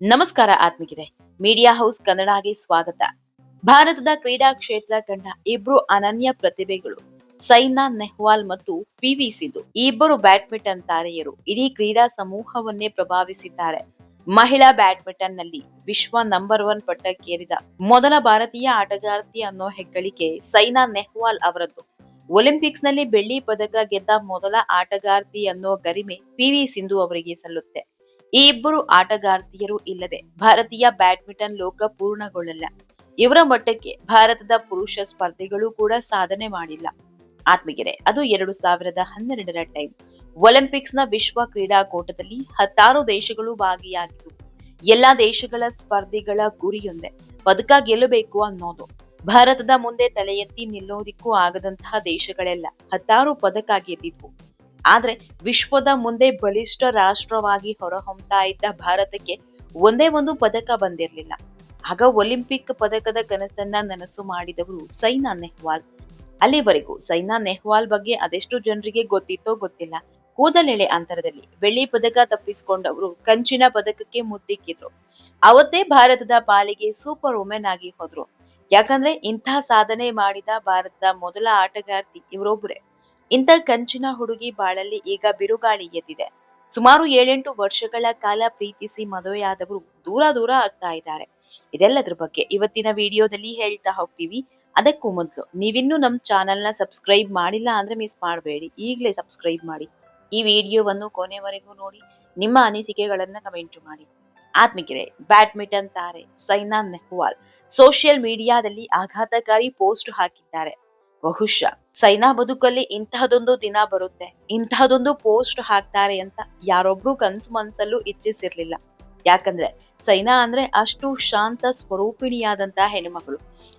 ನಮಸ್ಕಾರ ಆತ್ಮಿಕಿದೆ media house ಕನ್ನಡಗೆ ಸ್ವಾಗತ. ಭಾರತದ ಕ್ರೀಡಾ ಕ್ಷೇತ್ರ ಕಂಡ ಇಬ್ರು ಅನನ್ಯ ಪ್ರತಿಭೆಗಳು, ಸೈನಾ ನೆಹ್ವಾಲ್ ಮತ್ತು ಪಿ ವಿ ಸಿಂಧು. ಈ ಇಬ್ಬರು ಬ್ಯಾಡ್ಮಿಂಟನ್ ತಾರೆಯರು ಇಡೀ ಕ್ರೀಡಾ ಸಮೂಹವನ್ನೇ ಪ್ರಭಾವಿಸಿದ್ದಾರೆ. ಮಹಿಳಾ ಬ್ಯಾಡ್ಮಿಂಟನ್ನಲ್ಲಿ ವಿಶ್ವ ನಂಬರ್ ಒನ್ ಪಟ್ಟಕ್ಕೇರಿದ ಮೊದಲ ಭಾರತೀಯ ಆಟಗಾರ್ತಿ ಅನ್ನೋ ಹೆಗ್ಗಳಿಕೆ ಸೈನಾ ನೆಹ್ವಾಲ್ ಅವರದ್ದು. ಒಲಿಂಪಿಕ್ಸ್ನಲ್ಲಿ ಬೆಳ್ಳಿ ಪದಕ ಗೆದ್ದ ಮೊದಲ ಆಟಗಾರ್ತಿ ಅನ್ನೋ ಗರಿಮೆ ಪಿ ವಿ ಸಿಂಧು ಅವರಿಗೆ ಸಲ್ಲುತ್ತೆ. ಈ ಇಬ್ಬರು ಆಟಗಾರ್ತಿಯರು ಇಲ್ಲದೆ ಭಾರತೀಯ ಬ್ಯಾಡ್ಮಿಂಟನ್ ಲೋಕ ಪೂರ್ಣಗೊಳ್ಳಲ್ಲ. ಇವರ ಮಟ್ಟಕ್ಕೆ ಭಾರತದ ಪುರುಷ ಸ್ಪರ್ಧಿಗಳು ಕೂಡ ಸಾಧನೆ ಮಾಡಿಲ್ಲ. ಆತ್ಮಗೆರೆ ಅದು ಎರಡು ಸಾವಿರದ ಹನ್ನೆರಡರ ಟೈಮ್. ಒಲಿಂಪಿಕ್ಸ್ನ ವಿಶ್ವ ಕ್ರೀಡಾಕೂಟದಲ್ಲಿ ಹತ್ತಾರು ದೇಶಗಳು ಭಾಗಿಯಾಗಿದ್ದು, ಎಲ್ಲಾ ದೇಶಗಳ ಸ್ಪರ್ಧಿಗಳ ಗುರಿಯೊಂದೇ. ಪದಕ ಗೆಲ್ಲಬೇಕು ಅನ್ನೋದು. ಭಾರತದ ಮುಂದೆ ತಲೆ ಎತ್ತಿ ನಿಲ್ಲೋದಿಕ್ಕೂ ಆಗದಂತಹ ದೇಶಗಳೆಲ್ಲ ಹತ್ತಾರು ಪದಕ ಗೆದ್ದಿದ್ವು. ಆದ್ರೆ ವಿಶ್ವದ ಮುಂದೆ ಬಲಿಷ್ಠ ರಾಷ್ಟ್ರವಾಗಿ ಹೊರಹೊಮ್ತಾ ಇದ್ದ ಭಾರತಕ್ಕೆ ಒಂದೇ ಒಂದು ಪದಕ ಬಂದಿರಲಿಲ್ಲ. ಆಗ ಒಲಿಂಪಿಕ್ ಪದಕದ ಕನಸನ್ನ ನನಸು ಮಾಡಿದವರು ಸೈನಾ ನೆಹ್ವಾಲ್. ಅಲ್ಲಿವರೆಗೂ ಸೈನಾ ನೆಹ್ವಾಲ್ ಬಗ್ಗೆ ಅದೆಷ್ಟು ಜನರಿಗೆ ಗೊತ್ತಿತ್ತೋ ಗೊತ್ತಿಲ್ಲ. ಕೂದಲೆಳೆ ಅಂತರದಲ್ಲಿ ಬೆಳ್ಳಿ ಪದಕ ತಪ್ಪಿಸಿಕೊಂಡವರು ಕಂಚಿನ ಪದಕಕ್ಕೆ ಮುತ್ತಿಕ್ಕಿದ್ರು. ಅವತ್ತೇ ಭಾರತದ ಪಾಲಿಗೆ ಸೂಪರ್ ವುಮೆನ್ ಆಗಿ ಹೋದ್ರು. ಯಾಕಂದ್ರೆ ಇಂಥ ಸಾಧನೆ ಮಾಡಿದ ಭಾರತದ ಮೊದಲ ಆಟಗಾರ್ತಿ ಇವರೊಬ್ಬರೇ ಇಂಥ ಕಂಚಿನ ಹುಡುಗಿ ಬಾಳಲ್ಲಿ ಈಗ ಬಿರುಗಾಳಿ ಎದ್ದಿದೆ. ಸುಮಾರು ಏಳೆಂಟು ವರ್ಷಗಳ ಕಾಲ ಪ್ರೀತಿಸಿ ಮದುವೆಯಾದವರು ದೂರ ದೂರ ಆಗ್ತಾ ಇದ್ದಾರೆ. ಇದೆಲ್ಲದ್ರ ಬಗ್ಗೆ ಇವತ್ತಿನ ವಿಡಿಯೋದಲ್ಲಿ ಹೇಳ್ತಾ ಹೋಗ್ತೀವಿ. ಅದಕ್ಕೂ ಮೊದಲು ನೀವಿನ್ನೂ ನಮ್ಮ ಚಾನೆಲ್ನ ಸಬ್ಸ್ಕ್ರೈಬ್ ಮಾಡಿಲ್ಲ ಅಂದ್ರೆ ಮಿಸ್ ಮಾಡಬೇಡಿ. ಈಗಲೇ ಸಬ್ಸ್ಕ್ರೈಬ್ ಮಾಡಿ. ಈ ವಿಡಿಯೋವನ್ನು ಕೊನೆವರೆಗೂ ನೋಡಿ. ನಿಮ್ಮ ಅನಿಸಿಕೆಗಳನ್ನ ಕಮೆಂಟ್ ಮಾಡಿ. ಆತ್ಮಿಕರೆ, ಬ್ಯಾಡ್ಮಿಂಟನ್ ತಾರೆ ಸೈನಾ ನೆಹ್ವಾಲ್ ಸೋಷಿಯಲ್ ಮೀಡಿಯಾದಲ್ಲಿ ಆಘಾತಕಾರಿ ಪೋಸ್ಟ್ ಹಾಕಿದ್ದಾರೆ. ಬಹುಶಃ ಸೈನಾ ಬದುಕಲ್ಲಿ ಇಂತಹದೊಂದು ದಿನ ಬರುತ್ತೆ. ಇಂತಹದೊಂದು ಪೋಸ್ಟ್ ಹಾಕ್ತಾರೆ ಅಂತ ಯಾರೊಬ್ರು ಕನ್ಸು ಮನ್ಸಲ್ಲೂ ಇಚ್ಛಿಸಿರ್ಲಿಲ್ಲ. ಯಾಕಂದ್ರೆ ಸೈನಾ ಅಂದ್ರೆ ಅಷ್ಟು ಶಾಂತ ಸ್ವರೂಪಿಣಿಯಾದಂತಹ ಹೆಣ್ಮಗಳು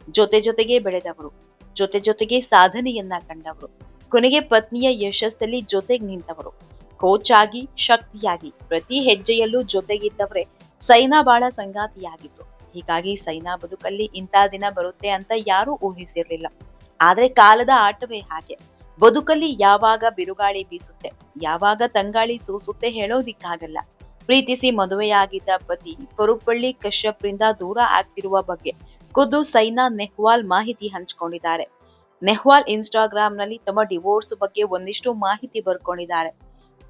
ಜೊತೆ ಜೊತೆಗೆ ಬೆಳೆದವರು. ಜೊತೆ ಜೊತೆಗೆ ಸಾಧನೆಯನ್ನ ಕಂಡವರು. ಕೊನೆಗೆ ಪತ್ನಿಯ ಯಶಸ್ಸಲ್ಲಿ ಜೊತೆಗೆ ನಿಂತವರು. ಕೋಚ್ ಆಗಿ ಶಕ್ತಿಯಾಗಿ, ಪ್ರತಿ ಹೆಜ್ಜೆಯಲ್ಲೂ ಜೊತೆಗಿದ್ದವರೇ ಸೈನಾ ಬಾಳ ಸಂಗಾತಿಯಾಗಿದ್ರು ಹೀಗಾಗಿ ಸೈನಾ ಬದುಕಲ್ಲಿ ಇಂತಹ ದಿನ ಬರುತ್ತೆ ಅಂತ ಯಾರೂ ಊಹಿಸಿರ್ಲಿಲ್ಲ. ಆದ್ರೆ ಕಾಲದ ಆಟವೇ ಹಾಗೆ. ಬದುಕಲ್ಲಿ ಯಾವಾಗ ಬಿರುಗಾಳಿ ಬೀಸುತ್ತೆ, ಯಾವಾಗ ತಂಗಾಳಿ ಸೂಸುತ್ತೆ ಹೇಳೋದಿಕ್ಕಾಗಲ್ಲ. ಪ್ರೀತಿಸಿ ಮದುವೆಯಾಗಿದ್ದ ಪತಿ ಪರುಪಳ್ಳಿ ಕಶ್ಯಪ್ರಿಂದ ದೂರ ಆಗ್ತಿರುವ ಬಗ್ಗೆ ಖುದ್ದು ಸೈನಾ ನೆಹ್ವಾಲ್ ಮಾಹಿತಿ ಹಂಚಿಕೊಂಡಿದ್ದಾರೆ. ನೆಹ್ವಾಲ್ ಇನ್ಸ್ಟಾಗ್ರಾಮ್ನಲ್ಲಿ ತಮ್ಮ ಡಿವೋರ್ಸ್ ಬಗ್ಗೆ ಒಂದಿಷ್ಟು ಮಾಹಿತಿ ಬರ್ಕೊಂಡಿದ್ದಾರೆ.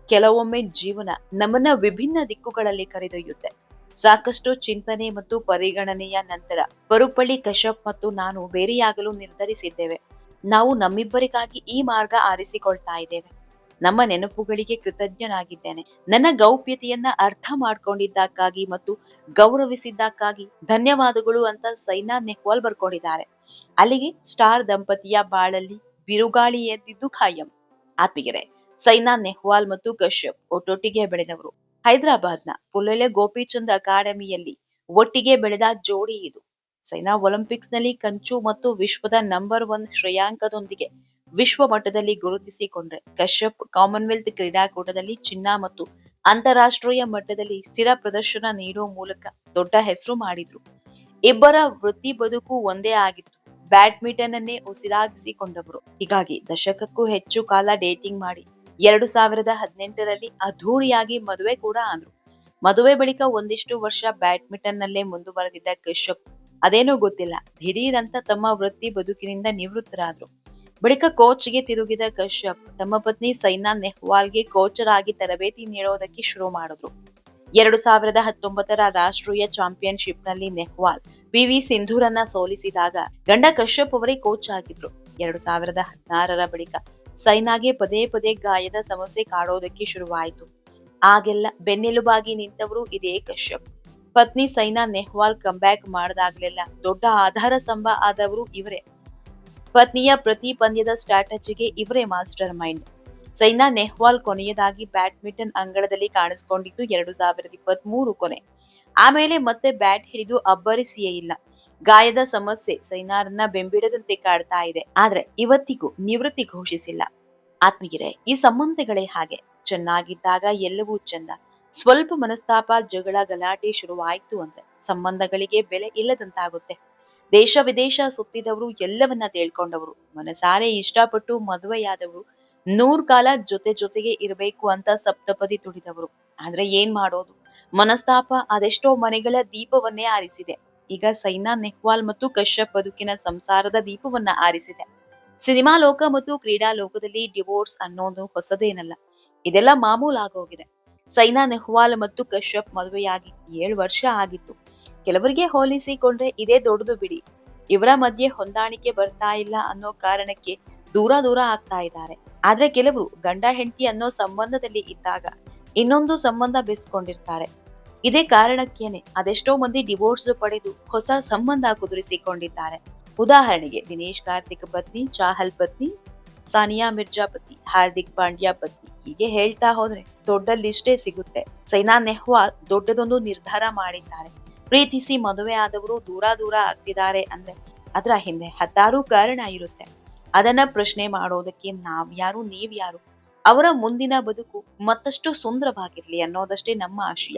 ಕೆಲವೊಮ್ಮೆ ಜೀವನ ನಮ್ಮನ್ನ ವಿಭಿನ್ನ ದಿಕ್ಕುಗಳಲ್ಲಿ ಕರೆದೊಯ್ಯುತ್ತೆ. ಸಾಕಷ್ಟು ಚಿಂತನೆ ಮತ್ತು ಪರಿಗಣನೆಯ ನಂತರ ಪರುಪಳ್ಳಿ ಕಶ್ಯಪ್ ಮತ್ತು ನಾನು ಬೇರೆಯಾಗಲು ನಿರ್ಧರಿಸಿದ್ದೇವೆ. ನಾವು ನಮ್ಮಿಬ್ಬರಿಗಾಗಿ ಈ ಮಾರ್ಗ ಆರಿಸಿಕೊಳ್ತಾ ಇದ್ದೇವೆ. ನಮ್ಮ ನೆನಪುಗಳಿಗೆ ಕೃತಜ್ಞನಾಗಿದ್ದೇನೆ. ನನ್ನ ಗೌಪ್ಯತೆಯನ್ನ ಅರ್ಥ ಮಾಡ್ಕೊಂಡಿದ್ದಕ್ಕಾಗಿ ಮತ್ತು ಗೌರವಿಸಿದ್ದಕ್ಕಾಗಿ ಧನ್ಯವಾದಗಳು ಅಂತ ಸೈನಾ ನೆಹ್ವಾಲ್ ಬರ್ಕೊಂಡಿದ್ದಾರೆ. ಅಲ್ಲಿಗೆ ಸ್ಟಾರ್ ದಂಪತಿಯ ಬಾಳಲ್ಲಿ ಬಿರುಗಾಳಿ ಎದ್ದಿದ್ದು ಖಾಯಂ. ಆಪಿಗೆರೆ, ಸೈನಾ ನೆಹ್ವಾಲ್ ಮತ್ತು ಕಶ್ಯಪ್ ಒಟ್ಟೊಟ್ಟಿಗೆ ಬೆಳೆದವರು. ಹೈದರಾಬಾದ್ನ ಪುಲೆಲೆ ಗೋಪಿಚಂದ್ ಅಕಾಡೆಮಿಯಲ್ಲಿ ಒಟ್ಟಿಗೆ ಬೆಳೆದ ಜೋಡಿ ಇದು. ಸೈನಾ ಒಲಿಂಪಿಕ್ಸ್ನಲ್ಲಿ ಕಂಚು ಮತ್ತು ವಿಶ್ವದ ನಂಬರ್ ಒನ್ ಶ್ರೇಯಾಂಕದೊಂದಿಗೆ ವಿಶ್ವ ಮಟ್ಟದಲ್ಲಿ ಗುರುತಿಸಿಕೊಂಡ್ರೆ ಕಶ್ಯಪ್ ಕಾಮನ್ವೆಲ್ತ್ ಕ್ರೀಡಾಕೂಟದಲ್ಲಿ ಚಿನ್ನ ಮತ್ತು ಅಂತಾರಾಷ್ಟ್ರೀಯ ಮಟ್ಟದಲ್ಲಿ ಸ್ಥಿರ ಪ್ರದರ್ಶನ ನೀಡುವ ಮೂಲಕ ದೊಡ್ಡ ಹೆಸರು ಮಾಡಿದ್ರು. ಇಬ್ಬರ ವೃತ್ತಿ ಬದುಕು ಒಂದೇ ಆಗಿತ್ತು. ಬ್ಯಾಡ್ಮಿಂಟನ್ ಅನ್ನೇ ಉಸಿರಾಗಿಸಿಕೊಂಡವರು. ಹೀಗಾಗಿ ದಶಕಕ್ಕೂ ಹೆಚ್ಚು ಕಾಲ ಡೇಟಿಂಗ್ ಮಾಡಿ ಎರಡು ಸಾವಿರದ ಹದಿನೆಂಟರಲ್ಲಿ ಅದ್ಧೂರಿಯಾಗಿ ಮದುವೆ ಕೂಡ ಆದ್ರು. ಮದುವೆ ಬಳಿಕ ಒಂದಿಷ್ಟು ವರ್ಷ ಬ್ಯಾಡ್ಮಿಂಟನ್ ನಲ್ಲೇ ಮುಂದುವರೆದಿದ್ದ ಕಶ್ಯಪ್, ಅದೇನೋ ಗೊತ್ತಿಲ್ಲ. ದಿಢೀರಂತ ತಮ್ಮ ವೃತ್ತಿ ಬದುಕಿನಿಂದ ನಿವೃತ್ತರಾದ್ರು. ಬಳಿಕ ಕೋಚ್ಗೆ ತಿರುಗಿದ ಕಶ್ಯಪ್ ತಮ್ಮ ಪತ್ನಿ ಸೈನಾ ನೆಹ್ವಾಲ್ಗೆ ಕೋಚರ್ ಆಗಿ ತರಬೇತಿ ನೀಡೋದಕ್ಕೆ ಶುರು ಮಾಡಿದ್ರು. ಎರಡು ಸಾವಿರದ ಹತ್ತೊಂಬತ್ತರ ರಾಷ್ಟ್ರೀಯ ಚಾಂಪಿಯನ್ಶಿಪ್ನಲ್ಲಿ ನೆಹ್ವಾಲ್ ಪಿ ವಿ ಸಿಂಧೂರನ್ನ ಸೋಲಿಸಿದಾಗ ಗಂಡ ಕಶ್ಯಪ್ ಅವರೇ ಕೋಚ್ ಆಗಿದ್ರು. ಎರಡು ಸಾವಿರದ ಹದಿನಾರರ ಬಳಿಕ ಸೈನಾಗೆ ಪದೇ ಪದೇ ಗಾಯದ ಸಮಸ್ಯೆ ಕಾಡೋದಕ್ಕೆ ಶುರುವಾಯಿತು. ಆಗೆಲ್ಲ ಬೆನ್ನೆಲುಬಾಗಿ ನಿಂತವರು ಇದೇ ಕಶ್ಯಪ್. ಪತ್ನಿ ಸೈನಾ ನೆಹ್ವಾಲ್ ಕಂಬ್ಯಾಕ್ ಮಾಡಿದಾಗ್ಲೆಲ್ಲ ದೊಡ್ಡ ಆಧಾರ ಸ್ತಂಭ ಆದವರು ಇವರೇ. ಪತ್ನಿಯ ಪ್ರತಿ ಪಂದ್ಯದ ಸ್ಟ್ರಾಟಜಿಗೆ ಇವರೇ ಮಾಸ್ಟರ್ ಮೈಂಡ್ ಸೈನಾ ನೆಹ್ವಾಲ್ ಕೊನೆಯದಾಗಿ ಬ್ಯಾಡ್ಮಿಂಟನ್ ಅಂಗಳದಲ್ಲಿ ಕಾಣಿಸಿಕೊಂಡಿದ್ದು ಎರಡು ಸಾವಿರದ ಇಪ್ಪತ್ತ್ ಮೂರು ಕೊನೆ. ಆಮೇಲೆ ಮತ್ತೆ ಬ್ಯಾಟ್ ಹಿಡಿದು ಅಬ್ಬರಿಸಿಯೇ ಇಲ್ಲ. ಗಾಯದ ಸಮಸ್ಯೆ ಸೈನಾರನ್ನ ಬೆಂಬಿಡದಂತೆ ಕಾಡ್ತಾ ಇದೆ. ಆದ್ರೆ ಇವತ್ತಿಗೂ ನಿವೃತ್ತಿ ಘೋಷಿಸಿಲ್ಲ. ಆತ್ಮೀಯರೇ, ಈ ಸಂಬಂಧಗಳೇ ಹಾಗೆ. ಚೆನ್ನಾಗಿದ್ದಾಗ ಎಲ್ಲವೂ ಚಂದ. ಸ್ವಲ್ಪ ಮನಸ್ತಾಪ, ಜಗಳ, ಗಲಾಟೆ ಶುರುವಾಯ್ತು ಅಂದ್ರೆ ಸಂಬಂಧಗಳಿಗೆ ಬೆಲೆ ಇಲ್ಲದಂತಾಗುತ್ತೆ. ದೇಶ ವಿದೇಶ ಸುತ್ತಿದವರು ಎಲ್ಲವನ್ನ ತಿಳ್ಕೊಂಡವರು. ಮನಸಾರೆ ಇಷ್ಟಪಟ್ಟು ಮದುವೆಯಾದವರು ನೂರ್ ಕಾಲ ಜೊತೆ ಜೊತೆಗೆ ಇರಬೇಕು ಅಂತ ಸಪ್ತಪದಿ ತುಡಿದವರು ಆದ್ರೆ ಏನ್ ಮಾಡೋದು? ಮನಸ್ತಾಪ ಅದೆಷ್ಟೋ ಮನೆಗಳ ದೀಪವನ್ನೇ ಆರಿಸಿದೆ. ಈಗ ಸೈನಾ ನೆಹ್ವಾಲ್ ಮತ್ತು ಕಶ್ಯಪ್ ಬದುಕಿನ ಸಂಸಾರದ ದೀಪವನ್ನ ಆರಿಸಿದೆ. ಸಿನಿಮಾ ಲೋಕ ಮತ್ತು ಕ್ರೀಡಾ ಲೋಕದಲ್ಲಿ ಡಿವೋರ್ಸ್ ಅನ್ನೋದು ಹೊಸದೇನಲ್ಲ, ಇದೆಲ್ಲ ಮಾಮೂಲಾಗೋಗಿದೆ. ಸೈನಾ ನೆಹ್ವಾಲ್ ಮತ್ತು ಕಶ್ಯಪ್ ಮದುವೆಯಾಗಿ ಏಳು ವರ್ಷ ಆಗಿತ್ತು. ಕೆಲವರಿಗೆ ಹೋಲಿಸಿಕೊಂಡ್ರೆ ಇದೇ ದೊಡ್ಡದು ಬಿಡಿ. ಇವರ ಮಧ್ಯೆ ಹೊಂದಾಣಿಕೆ ಬರ್ತಾ ಇಲ್ಲ ಅನ್ನೋ ಕಾರಣಕ್ಕೆ ದೂರ ದೂರ ಆಗ್ತಾ ಇದ್ದಾರೆ. ಆದ್ರೆ ಕೆಲವರು ಗಂಡ ಹೆಂಡತಿ ಅನ್ನೋ ಸಂಬಂಧದಲ್ಲಿ ಇದ್ದಾಗ ಇನ್ನೊಂದು ಸಂಬಂಧ ಬೆಸ್ಕೊಂಡಿರ್ತಾರೆ. ಇದೇ ಕಾರಣಕ್ಕೇನೆ ಅದೆಷ್ಟೋ ಮಂದಿ ಡಿವೋರ್ಸ್ ಪಡೆದು ಹೊಸ ಸಂಬಂಧ ಕುದುರಿಸಿಕೊಂಡಿದ್ದಾರೆ. ಉದಾಹರಣೆಗೆ ದಿನೇಶ್ ಕಾರ್ತಿಕ್ ಪತ್ನಿ, ಚಾಹಲ್ ಪತ್ನಿ, ಸಾನಿಯಾ ಮಿರ್ಜಾ ಪತಿ ಹಾರ್ದಿಕ್ ಪಾಂಡ್ಯ ಪತ್ನಿ. ಹೀಗೆ ಹೇಳ್ತಾ ಹೋದ್ರೆ ದೊಡ್ಡ ಲಿಸ್ಟೇ ಸಿಗುತ್ತೆ. ಸೈನಾ ನೆಹ್ವಾಲ್ ದೊಡ್ಡದೊಂದು ನಿರ್ಧಾರ ಮಾಡಿದ್ದಾರೆ. ಪ್ರೀತಿಸಿ ಮದುವೆ ಆದವರು ದೂರ ದೂರ ಆಗ್ತಿದ್ದಾರೆ ಅಂದ್ರೆ ಅದರ ಹಿಂದೆ ಹತ್ತಾರು ಕಾರಣ ಇರುತ್ತೆ. ಅದನ್ನ ಪ್ರಶ್ನೆ ಮಾಡೋದಕ್ಕೆ ನಾವ್ಯಾರು ನೀವ್ಯಾರು ಅವರ ಮುಂದಿನ ಬದುಕು ಮತ್ತಷ್ಟು ಸುಂದರವಾಗಿರ್ಲಿ ಅನ್ನೋದಷ್ಟೇ ನಮ್ಮ ಆಶಯ.